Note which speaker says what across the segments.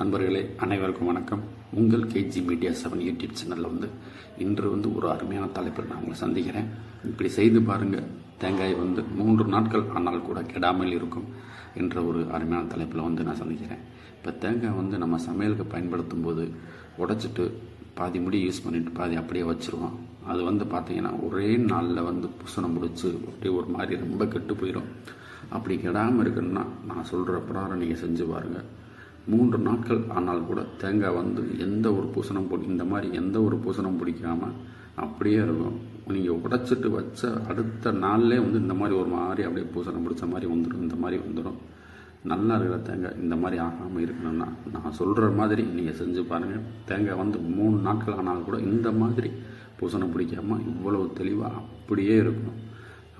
Speaker 1: நண்பர்களே அனைவருக்கும் வணக்கம். உங்கள் கேஜி மீடியா செவன் யூடியூப் சேனலில் வந்து இன்று வந்து ஒரு அருமையான தலைப்பில் நான் உங்களை சந்திக்கிறேன். இப்படி செய்து பாருங்கள் தேங்காய் வந்து மூன்று நாட்கள் ஆனால் கூட கெடாமல் இருக்கும் என்ற ஒரு அருமையான தலைப்பில் வந்து நான் சந்திக்கிறேன். இப்போ தேங்காய் வந்து நம்ம சமையலுக்கு பயன்படுத்தும் போது உடைச்சிட்டு பாதி முடி யூஸ் பண்ணிவிட்டு பாதி அப்படியே வச்சுருவோம். அது வந்து பார்த்தீங்கன்னா ஒரே நாளில் வந்து புசனம் முடிச்சு அப்படியே ஒரு மாதிரி ரொம்ப கெட்டு போயிடும் அப்படி கெடாமல் இருக்கணும்னா நான் சொல்கிற பிரகாரம் நீங்கள் செஞ்சு பாருங்கள் மூன்று நாட்கள் ஆனால் கூட தேங்காய் வந்து எந்த ஒரு பூசணம் பிடி இந்த மாதிரி எந்த ஒரு பூசணம் பிடிக்காமல் அப்படியே இருக்கும். நீங்கள் உடைச்சிட்டு வச்ச அடுத்த நாள்லேயே வந்து இந்த மாதிரி ஒரு மாதிரி அப்படியே பூசணம் பிடிச்ச மாதிரி வந்துடும் இந்த மாதிரி வந்துடும் நல்லா இருக்கிற தேங்காய் இந்த மாதிரி ஆகாமல் இருக்கணும்னா நான் சொல்கிற மாதிரி நீங்கள் செஞ்சு பாருங்கள் தேங்காய் வந்து மூணு நாட்கள் ஆனாலும் கூட இந்த மாதிரி பூசணம் பிடிக்காமல் இவ்வளவு தெளிவாக அப்படியே இருக்கணும்.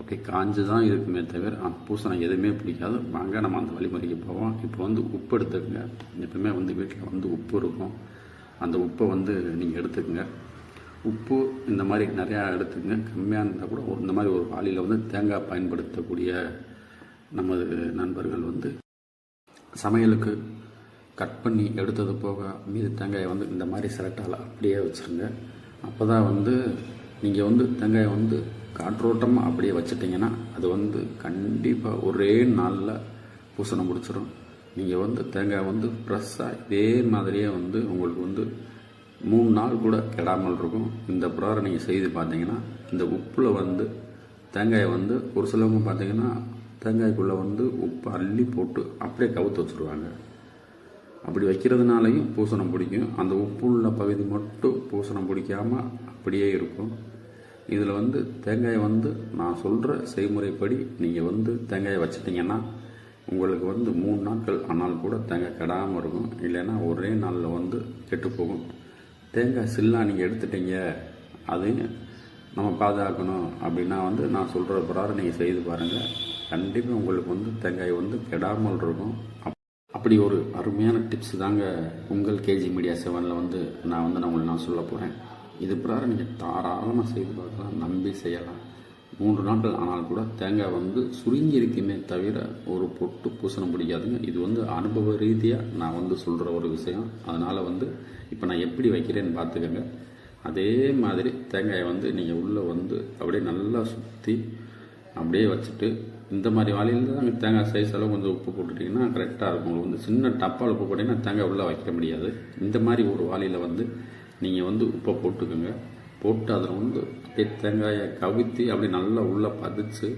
Speaker 1: ஓகே காஞ்சு தான் இருக்குமே தவிர அந்த பூசணம் எதுவுமே பிடிக்காது. வாங்க நம்ம அந்த வழிமுறைக்கு போவோம். இப்போ வந்து உப்பு எடுத்துக்கோங்க. எப்பவுமே வந்து வீட்டில் வந்து உப்பு இருக்கும். அந்த உப்பை வந்து நீங்கள் எடுத்துக்கோங்க. உப்பு இந்த மாதிரி நிறையா எடுத்துக்கங்க. கம்மியாக இருந்தால் கூட ஒரு- இந்த மாதிரி ஒரு வாளியில் வந்து தேங்காய் பயன்படுத்தக்கூடிய நமது நண்பர்கள் வந்து சமையலுக்கு கட் பண்ணி எடுத்தது போக மீது தேங்காயை வந்து இந்த மாதிரி சிரட்டால் அப்படியே வச்சுருங்க. அப்போ தான் வந்து நீங்கள் வந்து தேங்காயை வந்து காற்றோட்டமாக அப்படியே வச்சிட்டிங்கன்னா அது வந்து கண்டிப்பாக ஒரே நாளில் பூசணம் பிடிச்சிரும் நீங்கள் வந்து தேங்காய் வந்து ஃப்ரெஷ்ஷாக இதே மாதிரியே வந்து உங்களுக்கு வந்து மூணு நாள் கூட கெடாமல் இருக்கும். இந்த பிரகாரம் நீங்கள் செய்து பார்த்தீங்கன்னா இந்த உப்பில் வந்து தேங்காயை வந்து ஒரு சிலவங்க பார்த்தீங்கன்னா தேங்காய்க்குள்ளே வந்து உப்பு அள்ளி போட்டு அப்படியே கவுத்து வச்சுருவாங்க. அப்படி வைக்கிறதுனாலையும் பூசணம் பிடிக்கும். அந்த உப்பு உள்ள பகுதி மட்டும் பூசணம் பிடிக்காமல் அப்படியே இருக்கும். இதில் வந்து தேங்காயை வந்து நான் சொல்கிற செய்முறைப்படி நீங்கள் வந்து தேங்காயை வச்சிட்டிங்கன்னா உங்களுக்கு வந்து மூணு நாட்கள் ஆனால் கூட தேங்காய் கெடாமல் இருக்கும். இல்லைன்னா ஒரே நாளில் வந்து கெட்டு போகும். தேங்காய் சில்லா நீங்கள் எடுத்துட்டீங்க அது நம்ம பாதுகாக்கணும் அப்படின்னா வந்து நான் சொல்கிற பிரகாரம் நீங்கள் செய்து பாருங்கள் கண்டிப்பாக உங்களுக்கு வந்து தேங்காய் வந்து கெடாமல் இருக்கும். அப்- அப்படி ஒரு அருமையான டிப்ஸ் தாங்க உங்கள் கேஜி மீடியா செவனில் வந்து நான் வந்து நான் உங்களுக்கு நான் சொல்ல போகிறேன் இது பிரகாரம் நீங்கள் தாராளமாக செய்து பார்க்கலாம் நம்பி செய்யலாம். மூன்று நாட்கள் ஆனால் கூட தேங்காய் வந்து சுருங்கி இருக்குமே தவிர ஒரு பொட்டு பூசணம் பிடிக்காதுங்க. இது வந்து அனுபவ ரீதியாக நான் வந்து சொல்கிற ஒரு விஷயம். அதனால் வந்து இப்போ நான் எப்படி வைக்கிறேன்னு பார்த்துக்கோங்க. அதே மாதிரி தேங்காயை வந்து நீங்கள் உள்ளே வந்து அப்படியே நல்லா சுற்றி அப்படியே வச்சுட்டு இந்த மாதிரி வாளியில் தான் தேங்காய் சைஸ் அளவு கொஞ்சம் உப்பு போட்டுட்டிங்கன்னா கரெக்டாக இருக்கும். உங்களுக்கு வந்து சின்ன டப்பால் உப்பு போட்டிங்கன்னா தேங்காய் உள்ளே வைக்க முடியாது. இந்த மாதிரி ஒரு வாளியில் வந்து நீங்கள் வந்து உப்பை போட்டுக்கோங்க. போட்டு அதில் வந்து அப்படியே தேங்காயை கவித்தி அப்படி நல்லா உள்ளே பதிச்சு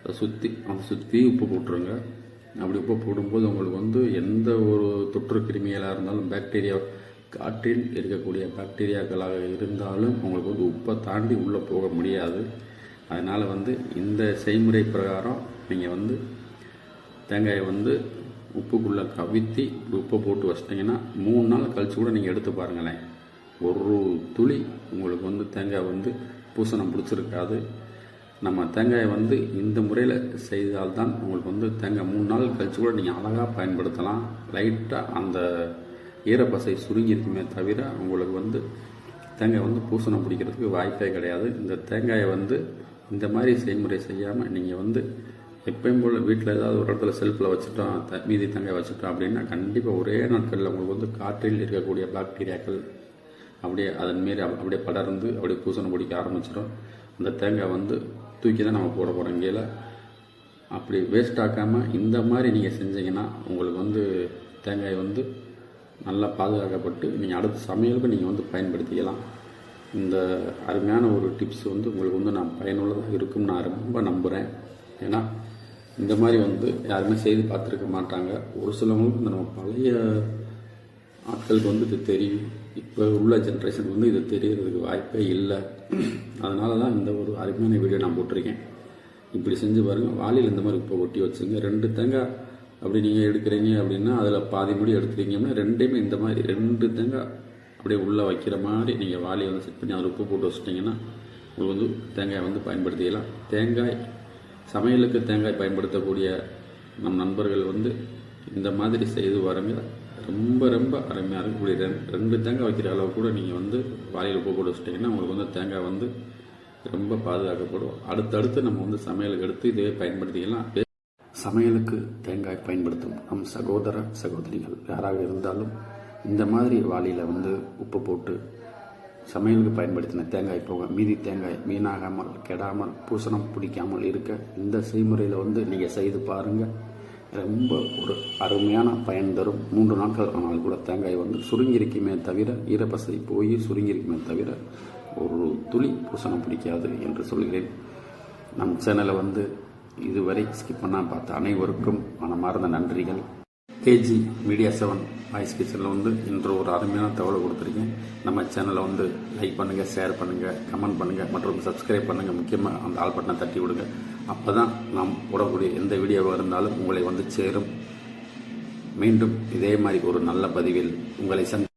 Speaker 1: அதை சுற்றி அதை சுற்றி உப்பு போட்டுருங்க. அப்படி உப்பு போடும்போது உங்களுக்கு வந்து எந்த ஒரு தொற்று கிருமிகளாக இருந்தாலும் பாக்டீரியா காற்றில் இருக்கக்கூடிய பாக்டீரியாக்களாக இருந்தாலும் உங்களுக்கு வந்து உப்பை தாண்டி உள்ளே போக முடியாது. அதனால் வந்து இந்த செய்முறை பிரகாரம் நீங்கள் வந்து தேங்காயை வந்து உப்புக்குள்ளே கவித்தி உப்பை போட்டு வச்சிட்டிங்கன்னா மூணு நாள் கழிச்சு கூட நீங்கள் எடுத்து பாருங்களேன். ஒரு துளி உங்களுக்கு வந்து தேங்காய் வந்து பூசணம் பிடிச்சிருக்காது. நம்ம தேங்காயை வந்து இந்த முறையில் செய்தால்தான் உங்களுக்கு வந்து தேங்காய் மூணு நாள் கழிச்சு கூட நீங்கள் அழகாக பயன்படுத்தலாம். லைட்டாக அந்த ஈரப்பசை சுருங்கி தவிர உங்களுக்கு வந்து தேங்காய் வந்து பூசணம் பிடிக்கிறதுக்கு வாய்ப்பே கிடையாது. இந்த தேங்காயை வந்து இந்த மாதிரி செய்முறை செய்யாமல் நீங்கள் வந்து எப்பயும் போல் வீட்டில் ஏதாவது ஒரு இடத்துல செல்ஃபில் வச்சுட்டோம் த- மீதி தேங்காய் வச்சுட்டோம் அப்படின்னா கண்டிப்பாக ஒரே நாட்களில் உங்களுக்கு வந்து காற்றில் இருக்கக்கூடிய பாக்டீரியாக்கள் அப்படியே அதன் மீறி அப்படியே படர்ந்து அப்படியே பூசணம் பிடிக்க ஆரம்பிச்சிடும். அந்த தேங்காய் வந்து தூக்கி தான் நம்ம போட போகிறோம் கீழே அப்படி வேஸ்ட் ஆக்காமல் இந்த மாதிரி நீங்கள் செஞ்சீங்கன்னா உங்களுக்கு வந்து தேங்காய் வந்து நல்லா பாதுகாக்கப்பட்டு நீங்கள் அடுத்த சமையலுக்கு நீங்கள் வந்து பயன்படுத்திக்கலாம். இந்த அருமையான ஒரு டிப்ஸ் வந்து உங்களுக்கு வந்து நான் பயனுள்ளதாக இருக்கும்னு நான் ரொம்ப நம்புகிறேன் ஏன்னா இந்த மாதிரி வந்து யாருமே செய்து பார்த்துருக்க மாட்டாங்க. ஒரு சிலவங்களுக்கு இந்த நம்ம பழைய ஆட்களுக்கு வந்து இது தெரியும். உள்ள ஜென்ரேஷனுக்கு வந்து இது தெரியறதுக்கு வாய்ப்பே இல்லை. அதனால தான் இந்த ஒரு அருமையான வீடியோ நான் போட்டிருக்கேன். இப்படி செஞ்சு பாருங்கள் வாளியில் இந்த மாதிரி உப்பை ஒட்டி வச்சுங்க. ரெண்டு தேங்காய் அப்படி நீங்கள் எடுக்கிறீங்க அப்படின்னா அதில் பாதி முடி எடுத்துட்டீங்கன்னா ரெண்டையுமே இந்த மாதிரி ரெண்டு தேங்காய் அப்படியே உள்ளே வைக்கிற மாதிரி நீங்கள் வாளியை வந்து செட் பண்ணி அதில் உப்பு போட்டு வச்சிட்டிங்கன்னா உங்களுக்கு வந்து தேங்காய் வந்து பயன்படுத்திக்கலாம். தேங்காய் சமையலுக்கு தேங்காய் பயன்படுத்தக்கூடிய நம் நண்பர்கள் வந்து இந்த மாதிரி செய்து வரங்க ரொம்ப ரொம்ப அருமையாக இருக்கக்கூடிய ரெண்டு ரெண்டு தேங்காய் வைக்கிற அளவு கூட நீங்கள் வந்து வாளியில் உப்பு போட்டு வச்சுட்டிங்கன்னா உங்களுக்கு வந்து தேங்காய் வந்து ரொம்ப பாதுகாக்கப்படும். அடுத்தடுத்து நம்ம வந்து சமையலுக்கு எடுத்து இதே பயன்படுத்திக்கலாம். சமையலுக்கு தேங்காய் பயன்படுத்தும் நம் சகோதர சகோதரிகள். யாராக இருந்தாலும் இந்த மாதிரி வாளியில் வந்து உப்பு போட்டு சமையலுக்கு பயன்படுத்தின தேங்காய் போக மீதி தேங்காய் வீணாகாமல் கெடாமல் பூசணம் பிடிக்காமல் இருக்க இந்த செய்முறையில் வந்து நீங்கள் செய்து பாருங்கள் ரொம்ப ஒரு அருமையான பயன் தரும். மூன்று நாட்கள் ஆனால் கூட தேங்காய் வந்து சுருங்கிருக்குமே தவிர ஈரப்பசை போய் சுருங்கிருக்குமே தவிர ஒரு துளி பூசணம் பிடிக்காது என்று சொல்கிறேன். நம் சேனலை வந்து இதுவரை ஸ்கிப் பண்ணால் பார்த்த அனைவருக்கும் மனமார்ந்த நன்றிகள். கேஜி மீடியா செவன் வாய்ஸ் கிச்சனில் வந்து இன்று ஒரு அருமையான தகவலை கொடுத்துருக்கேன். நம்ம சேனலை வந்து லைக் பண்ணுங்கள் ஷேர் பண்ணுங்கள் கமெண்ட் பண்ணுங்கள் மற்றும் சப்ஸ்கிரைப் பண்ணுங்கள் முக்கியமாக அந்த ஆல் பட்டனை தட்டி விடுங்க. அப்போ தான் நாம் போடக்கூடிய எந்த வீடியோவாக இருந்தாலும் உங்களை வந்து சேரும். மீண்டும் இதே மாதிரி ஒரு நல்ல பதிவில் உங்களை சந்தி